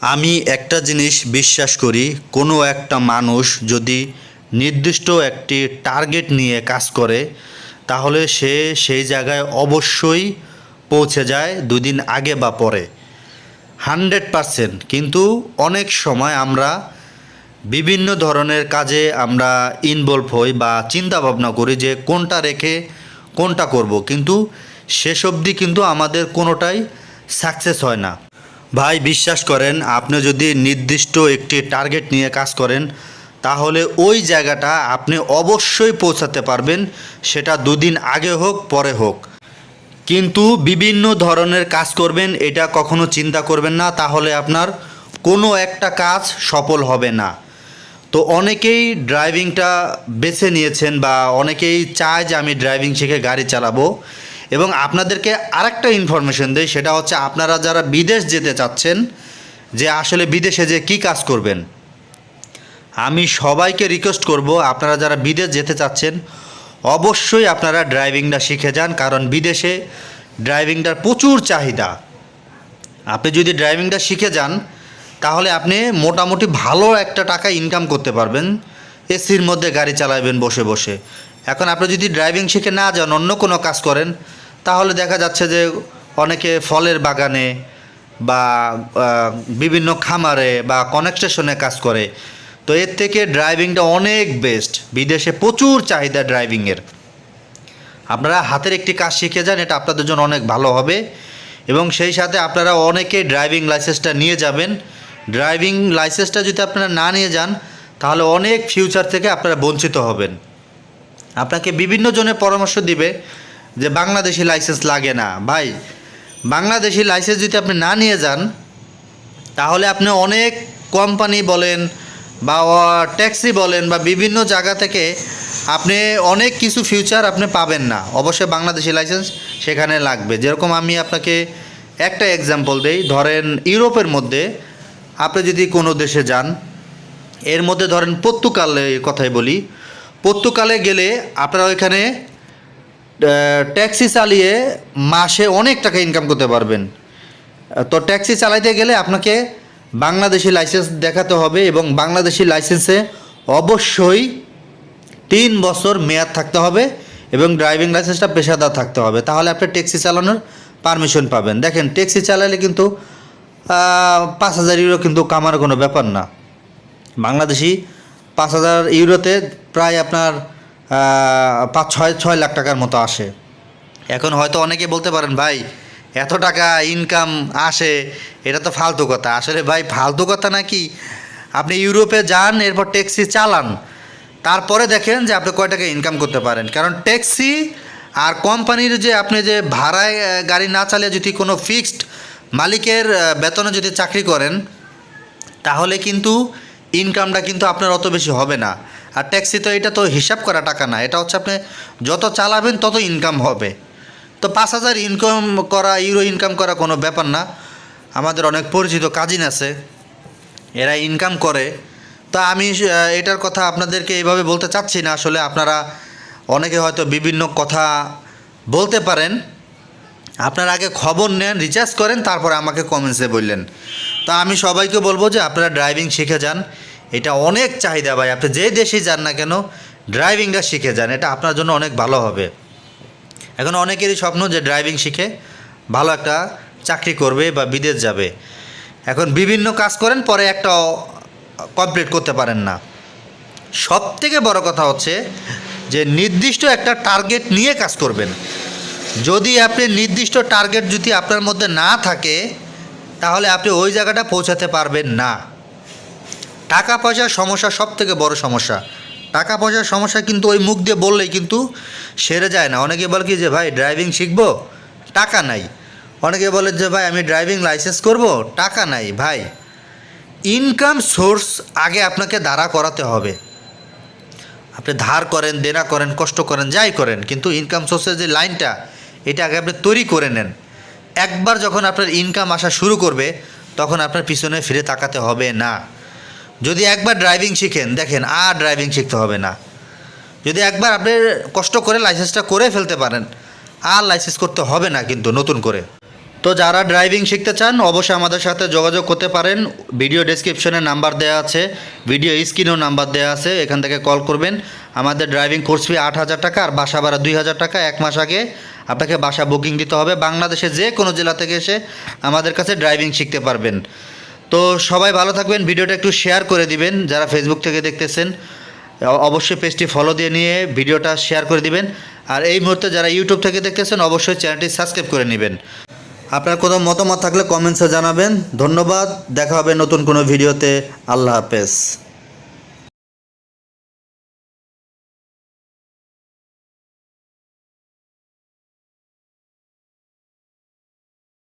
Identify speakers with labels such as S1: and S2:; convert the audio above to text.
S1: আমি একটা জিনিস বিশ্বাস করি, কোনো একটা মানুষ যদি নির্দিষ্ট একটি টার্গেট নিয়ে কাজ করে, তাহলে সে সেই জায়গায় অবশ্যই পৌঁছে যায় দুদিন আগে বা পরে। Hundred percent. কিন্তু অনেক সময় আমরা বিভিন্ন ধরনের কাজে আমরা ইনভলভ হই বা চিন্তা ভাবনা করি যে কোনটা রেখে কোনটা করব। কিন্তু শেষ অবধি কিন্তু আমাদের কোনোটাই সাকসেস হয় না। ভাই, বিশ্বাস করেন, আপনি যদি নির্দিষ্ট একটি টার্গেট নিয়ে কাজ করেন, তাহলে ওই জায়গাটা আপনি অবশ্যই পৌঁছাতে পারবেন, সেটা দুদিন আগে হোক, পরে হোক। কিন্তু বিভিন্ন ধরনের কাজ করবেন, এটা কখনো চিন্তা করবেন না, তাহলে আপনার কোনো একটা কাজ সফল হবে না। তো অনেকেই ড্রাইভিংটা বেছে নিয়েছেন বা অনেকেই চায় যে আমি ড্রাইভিং শিখে গাড়ি চালাবো। এবং আপনাদেরকে আরেকটা ইনফরমেশন দেই, সেটা হচ্ছে আপনারা যারা বিদেশ যেতে চাচ্ছেন, যে আসলে বিদেশে যে কি কাজ করবেন, আমি সবাইকে রিকোয়েস্ট করব, আপনারা যারা বিদেশ যেতে চাচ্ছেন, অবশ্যই আপনারা ড্রাইভিংটা শিখে যান, কারণ বিদেশে ড্রাইভিংটার প্রচুর চাহিদা। আপনি যদি ড্রাইভিংটা শিখে যান, তাহলে আপনি মোটামুটি ভালো একটা টাকা ইনকাম করতে পারবেন, এসির মধ্যে গাড়ি চালাবেন বসে বসে। এখন আপনি যদি ড্রাইভিং শিখে না যান, অন্য কোনো কাজ করেন তাহলে দেখা যাচ্ছে যে অনেকে ফলের বাগানে বা বিভিন্ন খামারে বা কনেকস্টেশনে কাজ করে। তো এর থেকে ড্রাইভিংটা অনেক বেস্ট। বিদেশে প্রচুর চাহিদা ড্রাইভিংয়ের। আপনারা হাতের একটি কাজ শিখে যান, এটা আপনাদের জন্য অনেক ভালো হবে। এবং সেই সাথে আপনারা অনেকে ড্রাইভিং লাইসেন্সটা নিয়ে যাবেন। ড্রাইভিং লাইসেন্সটা যদি আপনারা না নিয়ে যান, তাহলে অনেক ফিউচার থেকে আপনারা বঞ্চিত হবেন। আপনাকে বিভিন্ন জনের পরামর্শ দিবে। যে বাংলাদেশি লাইসেন্স লাগে না। ভাই, বাংলাদেশি লাইসেন্স যদি আপনি না নিয়ে যান, তাহলে আপনি অনেক কোম্পানি বলেন বা ট্যাক্সি বলেন বা বিভিন্ন জায়গা থেকে আপনি অনেক কিছু ফিউচার আপনি পাবেন না। অবশ্যই বাংলাদেশি লাইসেন্স সেখানে লাগবে। যেরকম আমি আপনাকে একটা এক্সাম্পল দেই। ধরেন ইউরোপের মধ্যে আপনি যদি কোনো দেশে যান, এর মধ্যে ধরেন পর্তুগালের কথাই বলি। পর্তুগালে গেলে আপনারা ওইখানে ট্যাক্সি চালিয়ে মাসে অনেক টাকা ইনকাম করতে পারবেন। তো ট্যাক্সি চালাইতে গেলে আপনাকে বাংলাদেশি লাইসেন্স দেখাতে হবে এবং বাংলাদেশি লাইসেন্সে অবশ্যই তিন বছর মেয়াদ থাকতে হবে এবং ড্রাইভিং লাইসেন্সটা পেশাদার থাকতে হবে। তাহলে আপনি ট্যাক্সি চালানোর পারমিশন পাবেন। দেখেন, ট্যাক্সি চালালে কিন্তু পাঁচ হাজার ইউরো কিন্তু কামার কোনো ব্যাপার না। বাংলাদেশি পাঁচ হাজার ইউরোতে প্রায় আপনার পাঁচ, ছয় ছয় লাখ টাকার মতো আসে। এখন হয়তো অনেকে বলতে পারেন, ভাই, এত টাকা ইনকাম আসে, এটা তো ফালতু কথা। আসলে ভাই, ফালতু কথা নাকি আপনি ইউরোপে যান, এরপর ট্যাক্সি চালান। তারপরে দেখেন যে আপনি কয় টাকা ইনকাম করতে পারেন। কারণ ট্যাক্সি আর কোম্পানির যে আপনি যে ভাড়ায় গাড়ি না চালিয়ে যদি কোনো ফিক্সড মালিকের বেতনে যদি চাকরি করেন, তাহলে কিন্তু ইনকামটা কিন্তু আপনার অত বেশি হবে না। আর ট্যাক্সি তো এটা তো হিসাব করা টাকা না, এটা হচ্ছে আপনি যত চালাবেন তত ইনকাম হবে। তো পাঁচ হাজার ইনকাম করা ইউরো ইনকাম করা কোনো ব্যাপার না। আমাদের অনেক পরিচিত কাজিন আছে, এরা ইনকাম করে। তা আমি এটার কথা আপনাদেরকে এইভাবে বলতে চাচ্ছি না, আসলে আপনারা অনেকে হয়তো বিভিন্ন কথা বলতে পারেন। আপনারা আগে খবর নেন রিচার্জ করেন, তারপরে আমাকে কমেন্টসে বললেন। তা আমি সবাইকে বলব যে আপনারা ড্রাইভিং শিখে যান। এটা অনেক চাহিদা ভাই। আপনি যে দেশেই যান না কেন ড্রাইভিংটা শিখে যান। এটা আপনার জন্য অনেক ভালো হবে। এখন অনেকেরই স্বপ্ন যে ড্রাইভিং শিখে ভালো একটা চাকরি করবে বা বিদেশ যাবে। এখন বিভিন্ন কাজ করেন, পরে একটা কমপ্লিট করতে পারেন না। সব থেকে বড় কথা হচ্ছে যে নির্দিষ্ট একটা টার্গেট নিয়ে কাজ করবেন। যদি আপনি নির্দিষ্ট টার্গেট যদি আপনার মধ্যে না থাকে, তাহলে আপনি ওই জায়গাটা পৌঁছাতে পারবেন না। টাকা পয়সার সমস্যা সব থেকে বড় সমস্যা। টাকা পয়সার সমস্যা কিন্তু ওই মুখ দিয়ে বললেই কিন্তু সেরে যায় না। অনেকে বলে কি যে, ভাই ড্রাইভিং শিখব? টাকা নাই। অনেকে বলে যে, ভাই, আমি ড্রাইভিং লাইসেন্স করব? টাকা নাই। ভাই ইনকাম সোর্স আগে আপনাকে দাঁড়া করাতে হবে। আপনি ধার করেন, দেনা করেন, কষ্ট করেন, যাই করেন, কিন্তু ইনকাম সোর্সের যে লাইনটা, এটা আগে আপনি তৈরি করে নেন। একবার যখন আপনার ইনকাম আসা শুরু করবে, তখন আপনার পিছনে ফিরে তাকাতে হবে না। যদি একবার ড্রাইভিং শিখেন, দেখেন আর ড্রাইভিং শিখতে হবে না। যদি একবার আপনি কষ্ট করে লাইসেন্সটা করে ফেলতে পারেন, আর লাইসেন্স করতে হবে না কিন্তু নতুন করে। তো যারা ড্রাইভিং শিখতে চান, অবশ্যই আমাদের সাথে যোগাযোগ করতে পারেন। ভিডিও ডেসক্রিপশনে নাম্বার দেওয়া আছে ভিডিও স্ক্রিনেও নাম্বার দেওয়া আছে, এখান থেকে কল করবেন। আমাদের ড্রাইভিং কোর্স ফি আট হাজার টাকা, আর বাসা ভাড়া দুই হাজার টাকা, এক মাস আগে আপনাকে বাসা বুকিং দিতে হবে। বাংলাদেশে যে কোনো জেলা থেকে এসে আমাদের কাছে ড্রাইভিং শিখতে পারবেন। তো সবাই ভালো থাকবেন, ভিডিওটা একটু শেয়ার করে দিবেন, যারা ফেসবুক থেকে দেখতেছেন অবশ্যই পেজটি ফলো দিয়ে নিয়ে ভিডিওটা শেয়ার করে দিবেন। আর এই মুহূর্তে যারা ইউটিউব থেকে দেখতেছেন, অবশ্যই চ্যানেলটি সাবস্ক্রাইব করে নেবেন। আপনার কোনো মতামত থাকলে কমেন্টসে জানাবেন। ধন্যবাদ, দেখা হবে নতুন কোনো ভিডিওতে আল্লাহ হাফেজ।